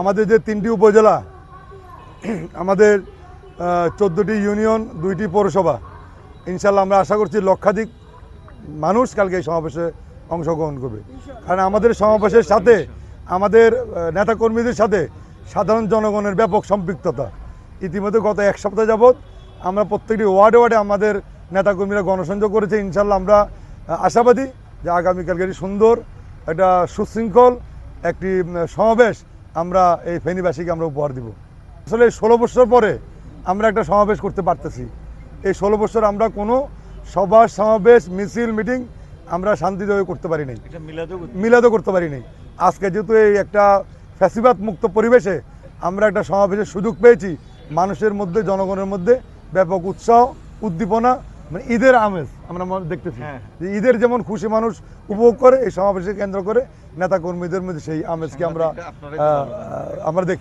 আমাদের যে তিনটি উপজেলা, আমাদের চোদ্দোটি ইউনিয়ন, দুইটি পৌরসভা ইনশাল্লাহ আমরা আশা করছি লক্ষাধিক মানুষ কালকে এই সমাবেশে অংশগ্রহণ করবে। কারণ আমাদের সমাবেশের সাথে, আমাদের নেতাকর্মীদের সাথে সাধারণ জনগণের ব্যাপক সম্পৃক্ততা। ইতিমধ্যে গত এক সপ্তাহ যাবৎ আমরা প্রত্যেকটি ওয়ার্ডে ওয়ার্ডে আমাদের নেতাকর্মীরা গণসংযোগ করেছে। ইনশাল্লাহ আমরা আশাবাদী যে আগামীকালকে সুন্দর, একটা সুশৃঙ্খল, একটি সমাবেশ আমরা এই ফেনীবাসীকে আমরা উপহার দিব। আসলে ষোলো বছর পরে আমরা একটা সমাবেশ করতে পারতেছি। এই ষোলো বছর আমরা কোনো সভা সমাবেশ মিছিল মিটিং আমরা শান্তিভাবে করতে পারি নাই। মিলাদও মিলাদও করতে পারি নাই। আজকে যেহেতু এই একটা ফ্যাসিবাদ মুক্ত পরিবেশে আমরা একটা সমাবেশের সুযোগ পেয়েছি মানুষের মধ্যে জনগণের মধ্যে ব্যাপক উৎসাহ উদ্দীপনা মানে ঈদের আমেজ। আমরা দেখতেছি হ্যাঁ। যে ঈদের যেমন খুশি মানুষ উপভোগ করে এই সমাবেশের কেন্দ্র করে নেতা কর্মীদের মধ্যে সেই আমেজকে আমরা। আমরা দেখছি